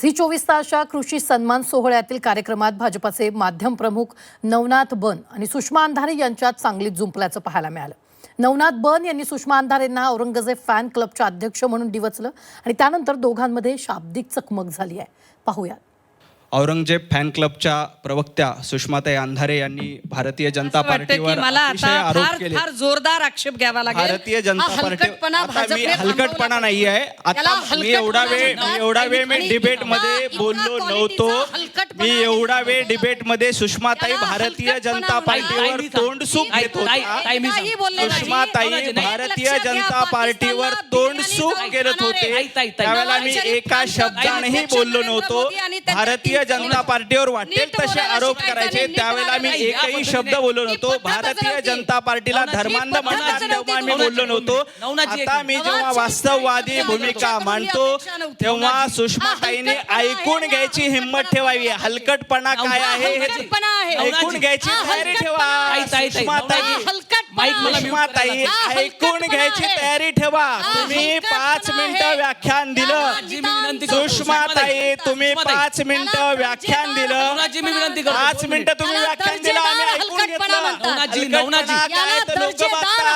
Zee चोवीस तासच्या कृषी सन्मान सोहळ्यातील कार्यक्रमात भाजपाचे माध्यम प्रमुख नवनाथ बन आणि सुषमा अंधारे यांच्यात सांगलीत जुंपल्याचं पाहायला मिळालं. नवनाथ बन यांनी सुषमा अंधारेंना औरंगजेब फॅन क्लबच्या अध्यक्ष म्हणून डिवचलं आणि त्यानंतर दोघांमध्ये शाब्दिक चकमक झाली आहे. पाहूयात. औरंगजेब फॅन क्लबच्या प्रवक्त्या सुषमाताई अंधारे यांनी भारतीय जनता पार्टीवर मला अतिशय आता आरोप फार केले. फार जोरदार आक्षेप घ्यावा लागेल. भारतीय जनता पार्टी हलकटपणा आता मी भाजपने हलकटपणा थांबवला नाही आहे आता मी एवढा वेळ एवढा वेळ मी आणि डिबेट इतका- मध्ये इतका बोललो नव्हतो. मी एवढा वेळ डिबेटमध्ये सुषमाताई भारतीय जनता. पार्टीवर ताई, ताई, तोंड सुख ताई, घेत होता. सुषमाताई भारतीय जनता पार्टीवर पाकिस्तानला तोंड बिर्याणी सुख जाऊन करत. होते. त्यावेळेला मी एका शब्दानेही बोललो नव्हतो भारतीय जनता पार्टीवर वाटेल तसे आरोप करायचे त्यावेळेला मी एकही. शब्द बोललो नव्हतो भारतीय. जनता पार्टीला धर्मांध म्हणतात तेव्हा मी. बोललो नव्हतो आता मी. जेव्हा वास्तववादी भूमिका मांडतो. तेव्हा. सुषमाताईने ऐकून घ्यायची हिंमत ठेवावी आहे. हलकटपणा काय आहे हे हलकटपणा आहे. ऐकून. घ्यायची हा तयारी ठेवा. ताई, ताई, ताई. सुषमाताई हा हलकटपणा माईक मला आहे. म्यूट सुषमाताई हा ऐकून हलकटपणा घ्यायची आहे. तयारी ठेवा हा तुम्ही हलकटपणा पाच आहे. मिनिटं व्याख्यान दिलं मी विनंती करतो. सुषमाताई तुम्ही सुषमाताई. पाच मिनिटं त्याला व्याख्यान दर्जेदार दिलं नवनाथजी, मी विनंती करतो. पाच दोन मिनिटं तुम्ही त्याला व्याख्यान दिलं आम्ही दर्जेदार ऐकून हलकटपणा घेतलं म्हणतात. नवनाथजी, हलकटपणा नवनाथजी. काय याला तर लोकं दर्जेदार बघतात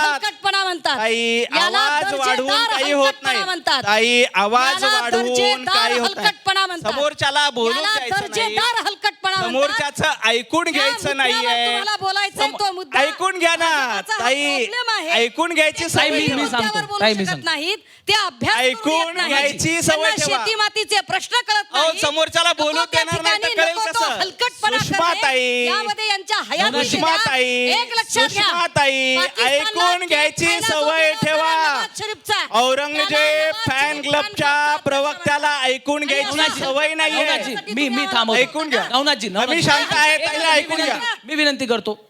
म्हणतात ताई याला आवाज दर्जेदार वाढवून काही होत हलकटपणा नाही म्हणतात. ताई आवाज याला वाढवून दर्जेदार काही होत हलकटपणा नाही म्हणतात. समोरच्याला बोलून याला द्यायचं नाही दर्जेदार हलकटपणा म्हणतात. समोरच्याचं ऐकून घ्यायचं मुद्द्यावर नाहीये तुम्हाला बोलायचंय तो मुद्दा. ऐकून घ्या ना हा ताई problem आहे. ऐकून घ्यायची सवय मी- मी. सांगतो. मुद्द्यावर बोलू ताई, मी शकत सांगतो. नाहीत ते अभ्यास करून ऐकून. घ्यायची सवय त्यांना ठेवा. शेतीमातीचे प्रश्न कळत अहो, नाही समोरच्याला नको बोलू त्या देणार नाही तर ठिकाणी कळेल नको सुषमाताई, करणे. यामध्ये यांच्या हयातीची सुषमाताई, एक लक्षात घ्या सुषमाताई, पाकिस्तानला ऐकून घ्यायची सवय ठेवा. नवाज शरीफचा. औरंगजेब नवाज फॅन शरीफ क्लबच्या फॅन प्रवक्त्याला ऐकून घ्यायची नवनाथजी, सवय नाहीये नवनाथजी, मी मी थांबवतो ऐकून घ्या. नवनाथजी नवनाथजी. शांत आहे, ताईला ऐकून मी घ्या. विनंती- मी विनंती करतो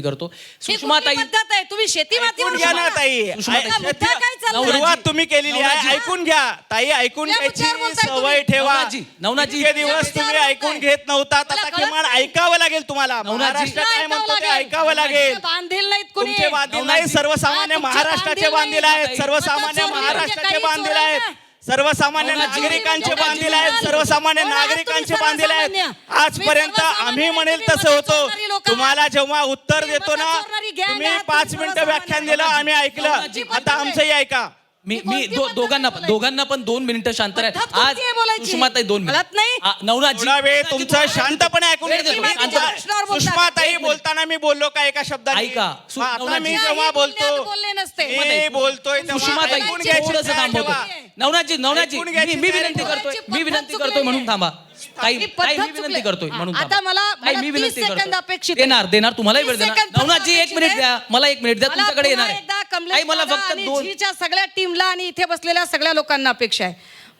करतो सुषमाताई कुठली पद्धत आहे तुम्ही शेती माती ऐकून घ्या ना ताई सुषमाताई. ऐ- मुद्दा काय चाललाय? सुरुवात तुम्ही केलेली आहे. ऐकून घ्या ताई ऐकून कुठल्या घ्यायची बोलताय सवय तुम्ही? ठेवा. इतके दिवस कुठल्या तुम्ही मुद्द्यावर ऐकून बोलताय? घेत नव्हतात मला आता कळत किमान नाही. ऐकावं लागेल तुम्हाला. महाराष्ट्र काय म्हणतो ते. ऐकावं लागेल बांधील नाहीत कोणी तुमचे बांधील. नाही सर्वसामान्य हा, तुमचे महाराष्ट्राचे बांधील बांधील नाही. आहेत सर्वसामान्य महाराष्ट्राचे बांधील आहेत सर्वसामान्य. नागरिकांचे नवनाथजी. बांधील आहेत. सर्वसामान्य नागरिकांचे बांधील आहेत. आजपर्यंत आम्ही म्हणेल तुम्ही तसं होतं तुम्हाला जेव्हा उत्तर देतो ना तुम्ही आहात, पाच मिनिटं व्याख्यान दिलं. आम्ही ऐकलं. आता आमचंही ऐका मी ही मी दोघांना पण? दोघांना पण दोन मिनिटं शांत राहा आज? सुषमाताई दोन कळत मिनिट नाही? आ, नवनाथजी थोडा वेळ तुमचं शांतपणे ऐकून मी. सुषमाताई. बोलताना मी बोललो का एका शब्दात ऐका. मी. जेव्हा बोलतो. मी. बोलतोय सुषमाताई थोडंसं थांबवतो. नवनाथजी नवनाथजी ऐकून मी घ्यायची मी तयारी विनंती. करतोय मी पद्धत विनंती करतोय म्हणून आहे. थांबा ताई ही ताई पद्धत मी चुकली. विनंती करतोय म्हणून आता थांबा. मला- ताई, मला मी 30 विनंती सेकंद करतोय अपेक्षित आहे. देणार देणार तुम्हालाही 30 वेळ देणार सेकंद नवनाथजी एक अपेक्षित मिनिट आहे. द्या मला एक मिनिट द्या मला तुमच्याकडे येणार पुन्हा आहे एकदा कमलेश ताई मला दादा फक्त आणि दोन झीच्या सगळ्या टीमला आणि इथे बसलेल्या सगळ्या लोकांना अपेक्षा आहे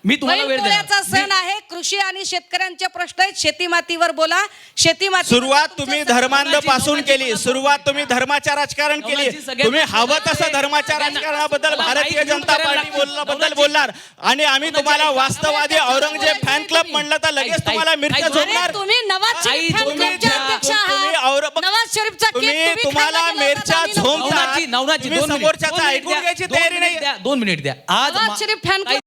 मी तुम्हाला वेळ बैलपोळ्याचा देणार सण आहे कृषी आणि शेतकऱ्यांचे प्रश्न आहेत शेती मातीवर बोला शेती माती सुरुवात तुम्ही धर्मांधपासून केली सुरुवात तुम्ही धर्माच्या राजकारण केली तुम्ही हवं तसं सगळ्यांना- धर्माच्या राजकारणाबद्दल भारतीय जनता करायला पार्टी लागतील. बोलल्याबद्दल. बोलणार आणि आम्ही तुम्हाला. वास्तववादी औरंगजेब फॅन क्लब. म्हणलं तर लगेच तुम्हाला मिरच्या ताई, झोपणार तुम्ही नवाज आई, शरीफ fan तुम्ही clubचे ज्या- अध्यक्ष तुम्ही आहात. औरंग- नवाज शरीफचा केक तुम्ही तुम्ही तुम्हाला गेला मिरच्या होता, आम्ही नको. झोंबतात. नवनाथजी नवनाथजी तुम्ही दोन मिनिट समोरच्याचं दोन मिनिट ऐकून द्या. घ्यायची दोन तयारी मिनिट नाही. द्या दोन मिनिट द्या आज नवाज मा- शरीफ ताई,